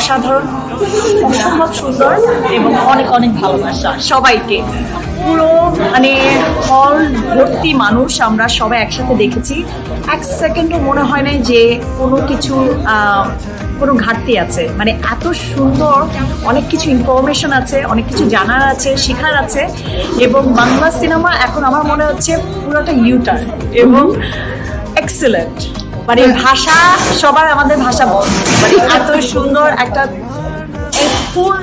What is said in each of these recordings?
অসাধারণ অসম্ভব সুন্দর এবং অনেক অনেক ভালোবাসা সবাইকে। পুরো মানে হল ভর্তি মানুষ আমরা সবাই একসাথে দেখেছি। এক সেকেন্ডও মনে হয় না যে কোনো কিছু কোনো ঘাটতি আছে। মানে এত সুন্দর অনেক কিছু ইনফরমেশন আছে অনেক কিছু জানার আছে শেখার আছে এবং বাংলা সিনেমা এখন আমার মনে হচ্ছে পুরোটা ইউটার এবং এক্সেলেন্ট মানে ভাষা, সবার আমাদের ভাষা বল মানে এত সুন্দর একটা ফুল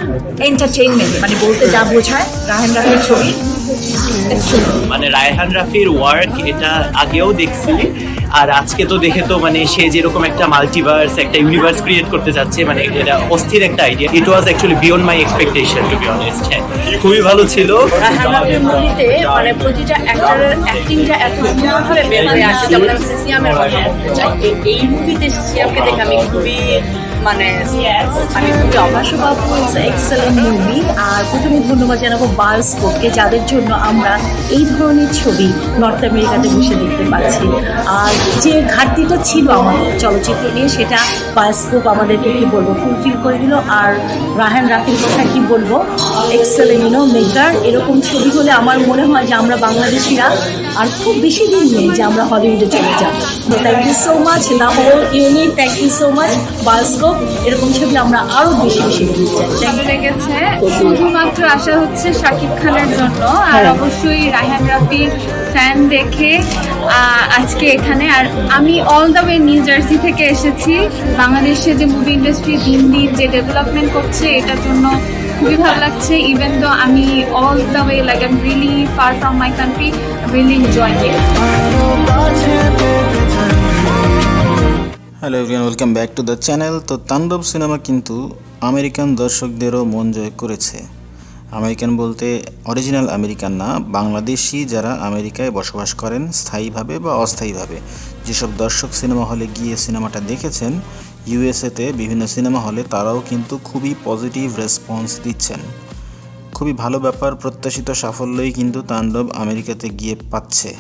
এন্টারটেইনমেন্ট মানে বলতে যা বোঝায়, রাহেন রাহের ছবি। মানে রায়হান রাফির ওয়ার্ক এটা আগেও দেখছি আর আজকে তো দেখে তো মানে সে যেরকম একটা মাল্টিভার্স একটা ইউনিভার্স ক্রিয়েট করতে যাচ্ছে মানে এটা অস্থির একটা idea it was actually beyond my expectation to be honest হ্যাঁ খুবই ভালো ছিল। রাহান রাফির মুভিতে মানে প্রতিটা অ্যাক্টরের অ্যাক্টিংটা এত সুন্দরভাবে বের হয়ে আসে যেমন আমি সিয়ামের কথা বলতে চাই এই মুভিতে সিয়ামকে দেখে আমি খুবই মানে আমি খুবই অবাক বাবু ইটস এক্সেলেন্ট মুভি আর প্রথমে ধন্যবাদ জানাব বায়োস্কোপকে যাদের জন্য আমরা এই ধরনের ছবি নর্থ আমেরিকাতে বসে দেখতে পাচ্ছি। আর যে ঘাটতিটা ছিল আমাদের চলচ্চিত্র নিয়ে সেটা বায়োস্কোপ আমাদেরকে কি বলব ফুলফিল করে দিল। আর রাহান রাফির কথা কি বলব এক্সেলেন্ট ইউনো মেকার এরকম ছবি হলে আমার মনে হয় যে আমরা বাংলাদেশিরা আর খুব বেশি দিন নেই যে আমরা হলিউডে চলে যাব। তো thank you so much the whole unit thank you so much bioscope এরকম ছবি আমরা আরও বেশি বেশি দেখতে চাই লেগেছে। শুধুমাত্র আশা হচ্ছে শাকিব খানের জন্য আর হ্যাঁ। অবশ্যই রায়হান রাফির ফ্যান দেখে আজকে এখানে। আর আমি all the way New Jersey থেকে এসেছি। বাংলাদেশে যে মুভি ইন্ডাস্ট্রি দিন দিন যে ডেভেলপমেন্ট করছে এটার জন্য খুবই ভালো লাগছে। ইভেন তো আমি all the way like I am really far from my country really enjoying it hello everyone welcome back to the channel তো তাণ্ডব সিনেমা কিন্তু আমেরিকান দর্শকদেরও মন জয় করেছে। আমেরিকান বলতে অরিজিনাল আমেরিকান না, বাংলাদেশি যারা আমেরিকায় বসবাস করেন স্থায়ীভাবে বা অস্থায়ীভাবে। যেসব দর্শক সিনেমা হলে গিয়ে সিনেমাটা দেখেছেন, ইউএসএতে বিভিন্ন সিনেমা হলে তারাও কিন্তু খুবই পজিটিভ রেসপন্স দিচ্ছেন। খুবই ভালো ব্যাপার, প্রত্যাশিত সাফল্যই কিন্তু তাণ্ডব আমেরিকাতে গিয়ে পাচ্ছে।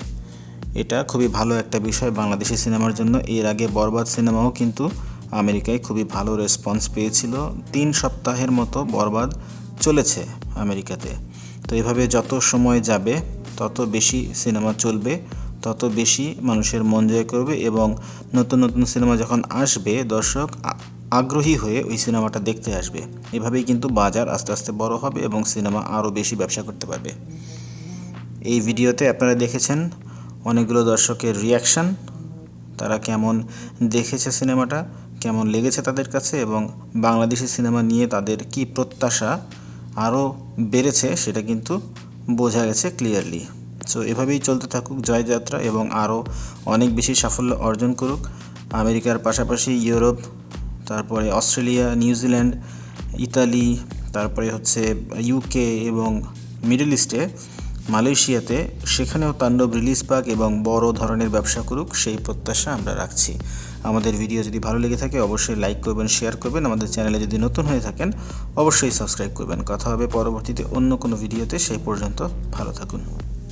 এটা খুবই ভালো একটা বিষয় বাংলাদেশি সিনেমার জন্য। এর আগে বরবাদ সিনেমাও কিন্তু আমেরিকায় খুবই ভালো রেসপন্স পেয়েছিল। তিন সপ্তাহের মতো বরবাদ চলেছে। আমেরিকাতে। তো এভাবে যত সময় যাবে, তত বেশি সিনেমা চলবে, তত বেশি মানুষের মন জয় করবে এবং নতুন নতুন সিনেমা যখন আসবে, দর্শক আগ্রহী হয়ে ওই সিনেমাটা দেখতে আসবে। এভাবেই কিন্তু বাজার আস্তে আস্তে বড় হবে এবং সিনেমা আরও বেশি ব্যবসা করতে পারবে। এই ভিডিওতে আপনারা দেখেছেন অনেকগুলো দর্শকের রিয়াকশান তারা কেমন দেখেছে সিনেমাটা, কেমন লেগেছে তাদের কাছে এবং বাংলাদেশি সিনেমা নিয়ে তাদের কি প্রত্যাশা আরও বেড়েছে, সেটা কিন্তু বোঝা গেছে ক্লিয়ারলি সো এভাবেই চলতে থাকুক জয়যাত্রা এবং আরও অনেক বেশি সাফল্য অর্জন করুক। আমেরিকার পাশাপাশি ইউরোপ, তারপরে অস্ট্রেলিয়া নিউজিল্যান্ড ইতালি, তারপরে হচ্ছে ইউকে এবং মিডল ইস্টে মালয়েশিয়াতে, সেখানেও তাণ্ডব রিলিজ পাক এবং বড় ধরনের ব্যবসা করুক, সেই প্রত্যাশা আমরা রাখছি। আমাদের ভিডিও যদি ভালো লেগে থাকে, অবশ্যই লাইক করবেন, শেয়ার করবেন। আমাদের চ্যানেলে যদি নতুন হয়ে থাকেন, অবশ্যই সাবস্ক্রাইব করবেন। কথা হবে পরবর্তীতে অন্য কোনো ভিডিওতে, সেই পর্যন্ত ভালো থাকুন।